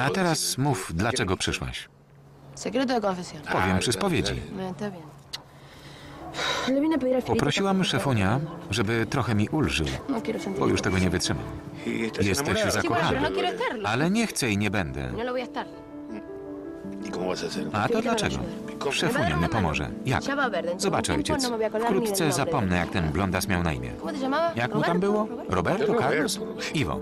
A teraz mów, dlaczego przyszłaś. Powiem przy spowiedzi. A Felipe Poprosiłam szefunia, żeby trochę mi ulżył, bo już tego nie wytrzymam. Jesteś zakochany. Ale nie chcę i nie będę. No voy a to dlaczego? Szefunia mi pomoże. Jak? Zobacz, ojciec. Wkrótce zapomnę, jak ten blondas miał na imię. Jak mu tam było? Roberto, Carlos? Iwo.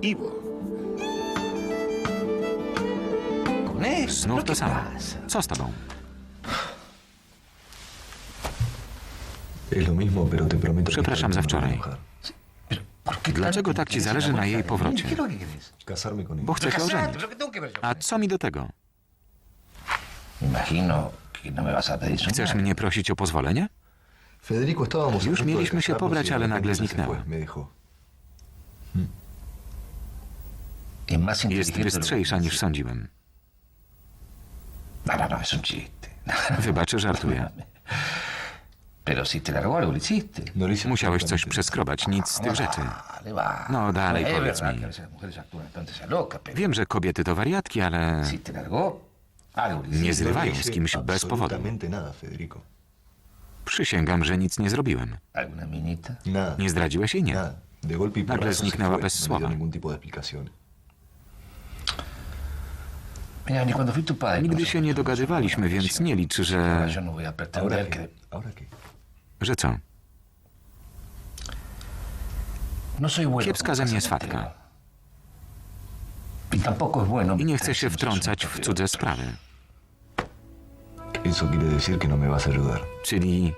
Znów to samo. Co z tobą? Przepraszam za no wczoraj. Dlaczego tak ci zależy na jej powrocie? Bo chcę się ożenić. A co mi do tego? No Chcesz mnie prosić o pozwolenie? Już mieliśmy się pobrać, ale nagle zniknęła. Jest bystrzejsza niż sądziłem. No, no, no, es un chiste. Wybacz, żartuję. Pero si te largó algo, lo hiciste. No Musiałeś coś przeskrobać, nic z tych rzeczy. Va. No, dalej, es powiedz verdad mi. que a veces las mujeres actúan entonces a loca, pero Wiem, że kobiety to wariatki, ale si te largó algo, lo hiciste. nie zrywają No z kimś bez powodu. absolutamente nada, Federico. Przysięgam, że nic nie zrobiłem. ¿Alguna minita? Nada. Nie zdradziłeś jej? Nie. Nada. De golpe y Nagle porrazo se zniknęła fue. bez No me słowa. dio ningún tipo de explicación. Nigdy się nie dogadywaliśmy, więc nie licz, że... że co? No Kiepska ze mnie swatka. I nie chcę się wtrącać w cudze sprawy. Czyli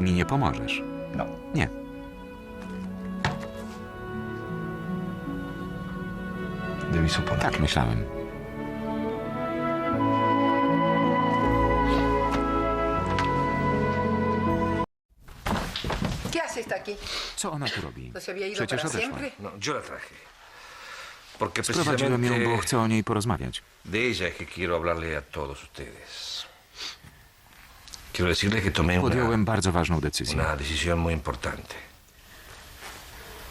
mi nie pomożesz. No. Nie. Tak myślałem. ¿Qué hace aquí? Co ona tu robi? ¿No se había ido Przecież para odeszła. siempre? No, yo la traje. Porque Sprowadziłem ją, bo precisamente chcę o niej porozmawiać. de ella es que quiero hablarle a todos ustedes. Quiero decirles que tomé una, Podjąłem bardzo ważną decyzję. una decisión muy importante.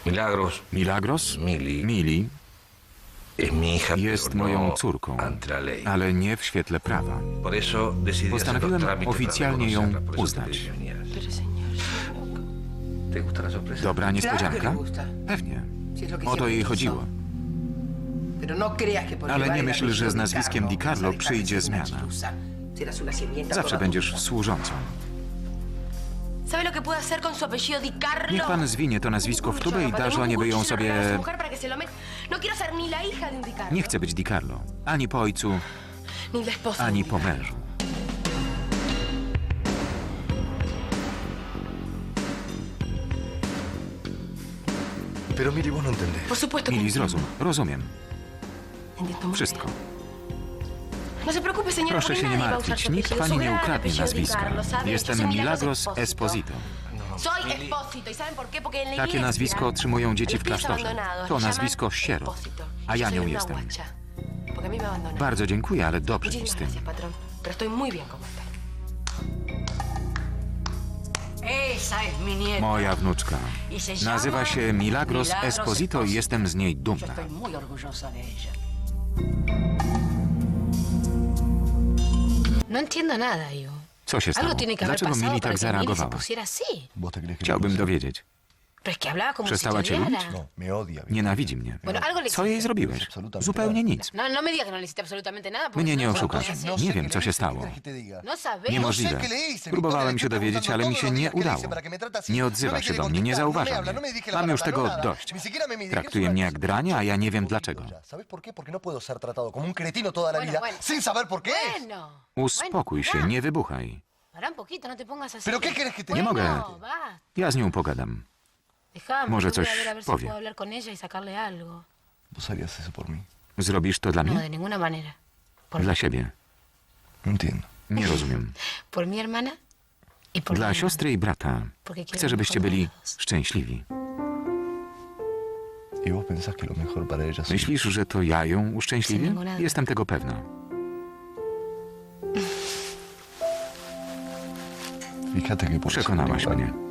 Milagros Milagros? Mili. Mili es mi hija, jest pero no moją córką, ante la ley. ale nie w świetle prawa. Por eso decidí hacer los Postanowiłem trámites para oficjalnie ją reconocerla, por eso te uznać. pedí que vinieras. Pero señor. Dobra niespodzianka? gusta. Pewnie. O to jej chodziło. No por Ale nie myśl, że z nazwiskiem Di Carlo przyjdzie zmiana. Zawsze będziesz służącą. Niech pan zwinie to nazwisko w tubę i da żonie, by ją sobie... No. Nie chcę być Di Carlo. Ani po ojcu, ani po mężu. Pero Mili, vos no entendés. Por supuesto que Mili, entiendo. zrozum. Rozumiem. Entiendo muy Wszystko. No se preocupe, Proszę się nie martwić. Nikt pani nie ukradnie nazwiska. Yo Jestem Milagros Esposito. Soy Esposito. ¿Y saben por qué? Porque en la Takie iglesia, nazwisko otrzymują dzieci w klasztorze. To nazwisko sierot. A ja nią jestem. Bardzo dziękuję, ale dobrze mi z tym. Pero estoy muy bien estoy. Moja wnuczka. Nazywa się Milagros Esposito i jestem z niej dumna. No. Co się stało? Dlaczego Mili tak zareagowała? pusiera así. ¿Vos te crees que Chciałbym dowiedzieć. Przestała cię lubić? No. Nienawidzi mnie. Co jej zrobiłeś? Zupełnie nic. No, no no Mnie nie no, no oszukasz. Nie wiem, co się stało. No. Niemożliwe. Próbowałem się dowiedzieć, ale mi się nie udało. Nie odzywa się do mnie, nie zauważa mnie. Mam już tego dość. Traktuje mnie jak drania, a ja nie wiem dlaczego. No. Uspokój się, nie wybuchaj. No te pongas así. ¿Pero qué querés que te Nie mogę. No. Ja z nią pogadam. Może coś powie. y sacarle algo. Vos harías eso por mí. Zrobisz to dla No, mnie? de ninguna manera. Por, Dla siebie. No entiendo. Nie rozumiem. por mi hermana y por Dla mi siostry i brata. Chcę, żebyście byli szczęśliwi. ¿Y vos pensás que lo mejor para ella soy Myślisz, że to ja ją uszczęśliwię? Jestem tego pewna. Fíjate que por ser Przekonałaś mnie.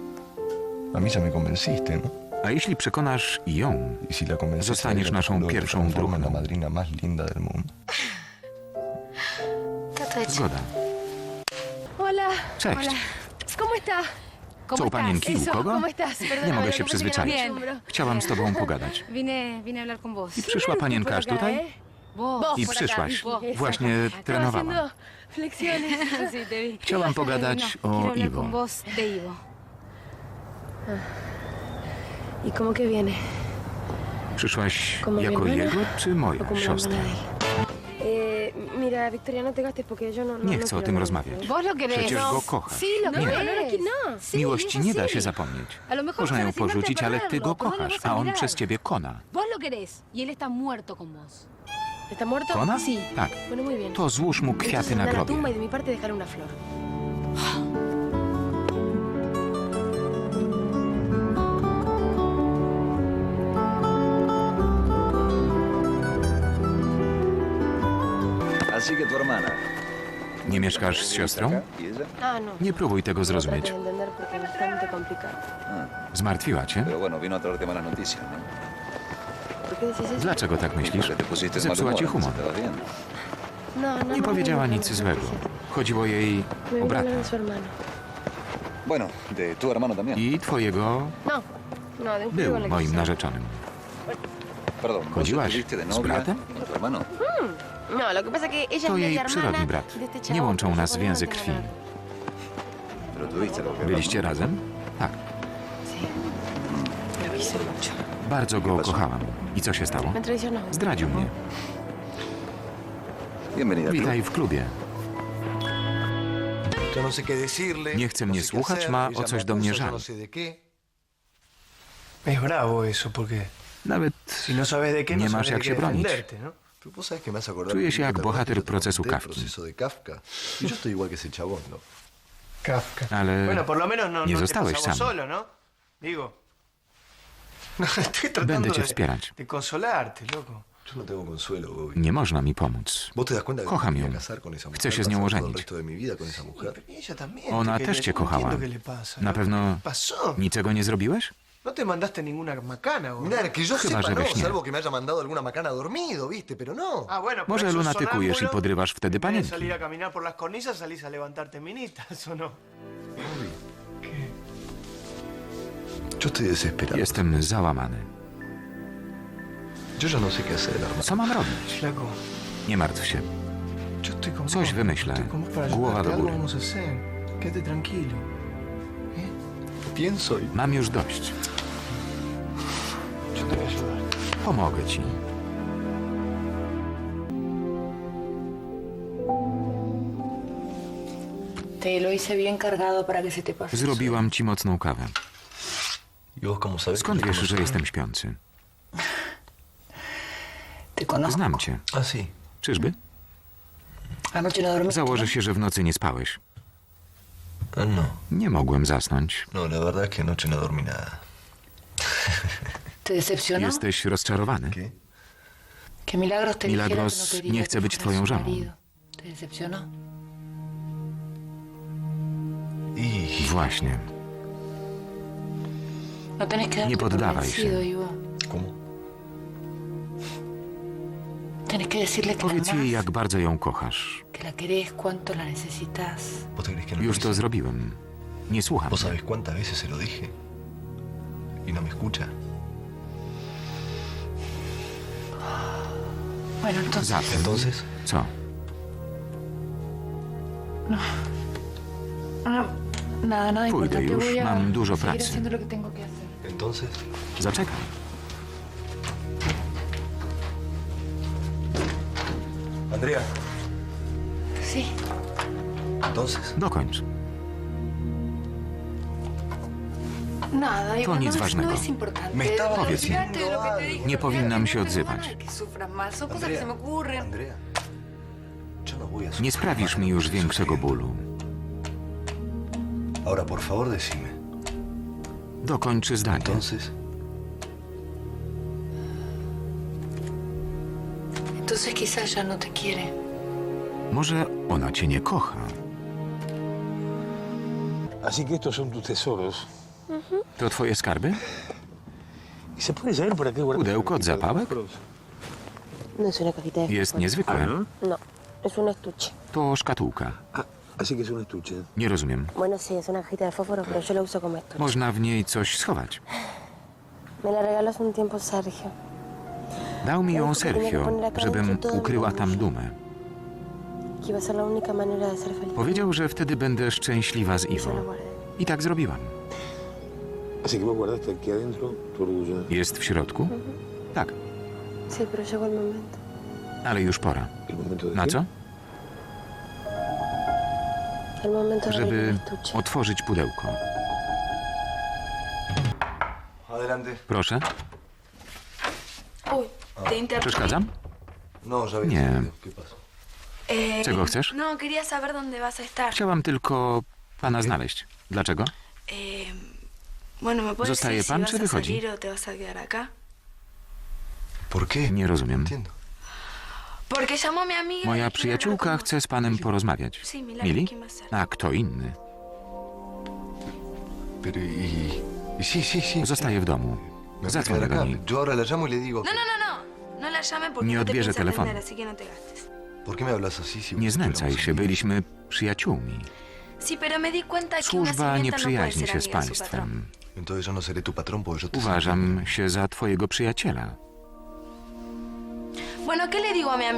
A mí convenciste, ¿no? A jeśli przekonasz i ją, Y Zostaniesz naszą pierwszą druhną. madrina más linda del mundo. Trata de zgoda. Hola. Cześć. Hola. ¿Cómo está? Co u panienki? U kogo? Nie mogę lo się przyzwyczaić. no acostumbro. Chciałam z tobą pogadać. I przyszła panienka aż tutaj? ¿eh? I przyszłaś. Właśnie Estaba trenowała. haciendo flexiones. Sí, te vi. Chciałam pogadać No, o Iwo. con vos de Ivo. ¿Y cómo que viene? Przyszłaś Como mi jako hermana? jego czy ¿O moja siostra? Eh, mira, Victoria, no te gastes porque yo no... no Nie no chcę o quiero tym hablar rozmawiać. de Vos lo querés. Przecież no. go kochasz. No, no, no, no. Sí, Miłości es nie da así. się zapomnieć. Można ją porzucić, ale ty go no kochasz, a on przez ciebie kona. Vos lo querés y él está muerto con vos. ¿Está muerto? Kona? Sí. Tak. Bueno, muy bien. To złóż mu kwiaty na a la grobie. tumba y de mi parte dejarle una flor. Nie mieszkasz z siostrą? No. Nie próbuj tego No zrozumieć. de entender porque es bastante complicado. Zmartwiła cię? ¿no? ¿Por qué decís eso? Dlaczego tak myślisz? Zepsuła ci humor. No, no, Nie no, powiedziała no, no, nic no, złego. Chodziło jej Me o vino a brata. hablar de su hermano. I twojego No, no, de un juego był moim narzeczonym. Perdón, ¿vos ¿Chodziłaś z bratem? hermano? No, To jej przyrodni brat. Nie łączą nas więzy krwi. Byliście razem? Tak. Bardzo go kochałam. I co się stało? Zdradził mnie. Witaj w klubie. No. Nie chce no mnie słuchać, ma o coś do mnie żal. Bravo eso, porque Nawet si no sabes de qué, Nie no masz jak de się bronić. ¿no? Czuję się ¿te jak bohater procesu Kafki. Kafka. Y. Kafka. Ale Bueno, por lo menos no, nie no zostałeś sam. solo, ¿no? Digo. No, estoy tratando Będę cię wspierać. de consolarte, loco. Nie można mi pomóc. Kocham ją. Chcę się z nią ożenić. Ona te też cię kochała. Na ¿no? pewno niczego nie zrobiłeś? No te mandaste ninguna macana, güey. Mira, que yo Chyba, sepa, że no, salvo que me haya mandado alguna macana dormido, ¿viste? Pero no. Ah, bueno, pero Może eso es lunatykujesz i sonámbulo. podrywasz wtedy En vez de panienki. salir a caminar por las cornisas, salís a levantarte minitas, ¿o no? Yo estoy desesperado. Jestem załamany. Yo ya no sé qué hacer, hermano. Co mam robić? Flaco, Nie martw się. yo estoy con Coś vos. wymyślę. Estoy con vos para Głowa ayudarte. do Algo góry. vamos a hacer. Quédate tranquilo. Pienso y Mam już dość. Pomogę ci. Te lo hice bien cargado para que se te pase. Zrobiłam ci mocną kawę. Skąd wiesz, że jestem śpiący? Te conozco. Znam cię. Ah, sí. Czyżby? Anoche no dormiste. Założę ¿no? się, że w nocy nie spałeś. No. Nie mogłem zasnąć. No, la verdad es que anoche no dormí nada. Jesteś rozczarowany. Milagros te dijera Milagros que no quería nie chce que być twoją su żoną. marido. ¿Te decepcionó? Właśnie. No tenés que darte Nie por poddawaj się. vencido, Ivo. ¿cómo? Tenés que decirle que la Powiedz jej, amás, jak bardzo ją kochasz. que la querés, cuánto la necesitas. ¿Vos te crees que no Już to hice? zrobiłem. Nie słucham. ¿Vos sabés cuántas veces se lo dije? Y no me escucha. Bueno, entonces... Zatem, Entonces, co? No, nada, nada Pójdę już, mam dużo pracy. entonces. Zaczekaj. Andrea, Sí. entonces. Dokończ. Ivo, nic no, ważnego. no estaba Powiedz mi. Nie powinnam się odzywać. no Nie sprawisz mi już większego bólu. Dokończy zdanie. Entonces, Entonces quizás ya no te quiere. Może ona cię nie kocha. Así que estos son tus tesoros. To twoje skarby? Pudełko od zapałek? No es una cajita de Jest fósforo. niezwykłe. No, es un estuche. To szkatułka. Nie rozumiem. Bueno, sí, es una cajita de fósforo, pero yo la uso como estuche. Można w niej coś schować. Me la regaló hace un tiempo Sergio. Dał mi ją Sergio, żebym ukryła tam dumę. Que iba a ser la única manera de ser feliz. Powiedział, że wtedy będę szczęśliwa z Y la guardé. I tak zrobiłam. Jest w środku? Tak, el momento. ale już pora. Na co? Żeby otworzyć pudełko. Proszę, przeszkadzam? No. Nie. ¿Qué pasa? Eh, Czego chcesz? No. Chciałam tylko pana znaleźć. Dlaczego? Eh, bueno, ¿me puedes ¿Zostaje pan, czy wychodzi? Nie rozumiem. Entiendo. Y Moja przyjaciółka chce z panem porozmawiać. Mili? ¿quién va a kto inny? Pero y, y sí, sí, sí. Zostaje w domu. Me voy a Zadzwonię quedar do acá. niej. Yo ahora la llamo y le digo. No, no, no, Nie odbierze telefonu. atender, así que te gastes. ¿Por qué me hablas así? Si Nie znęcaj się, byliśmy przyjaciółmi. Służba nie przyjaźni się z państwem. Uważam się za twojego przyjaciela.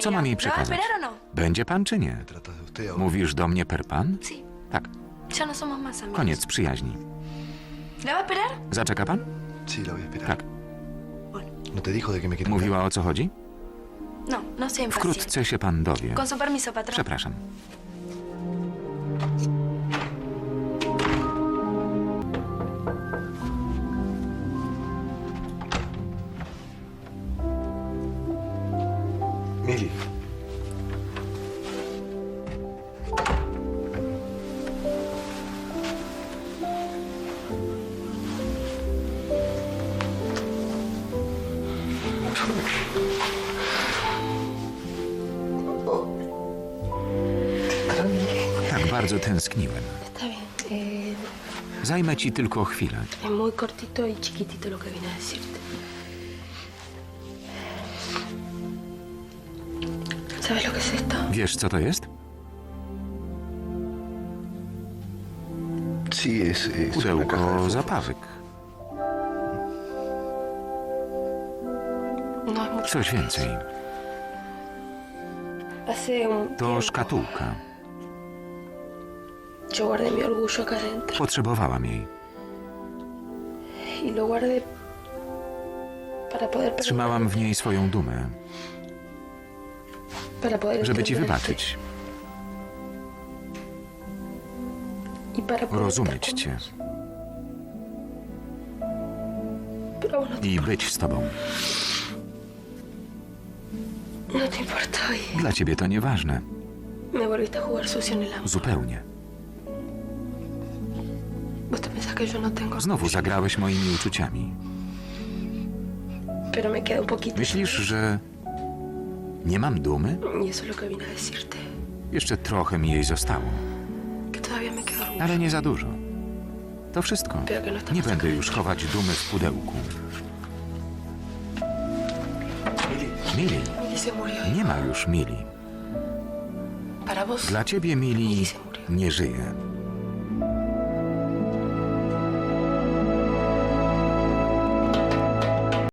Co mam jej ¿La va a przekazać? no? Będzie pan czy nie? Mówisz do mnie per pan? Tak, no koniec przyjaźni. Zaczeka pan? Tak. ¿No Mówiła o co chodzi? No, no. Wkrótce się pan dowie. Przepraszam. Tak bardzo tęskniłem. Está bien. Eh, Zajmę ci tylko chwilę. es muy cortito y chiquitito lo que vine a decirte. ¿Sabes lo que es esto? Wiesz, co to jest? Sí, es, es una caja de Pudełko fósforos. zapałek. Coś więcej. To szkatułka. Potrzebowałam jej. Trzymałam w niej swoją dumę, żeby ci wybaczyć, rozumieć cię i być z tobą. No te importa Dla ciebie to nieważne. me volviste a jugar sucio en el. Zupełnie. Vos te pensás que yo no tengo Znowu zagrałeś moimi uczuciami. pero me queda un poquito Myślisz, że nie mam dumy? y eso es lo que vine a decirte Jeszcze trochę mi jej zostało, que todavía me queda orgullo ale nie za dużo. To wszystko. no Nie będę już chować dumy w pudełku. Mili, nie ma już Mili. Dla ciebie Mili nie żyje.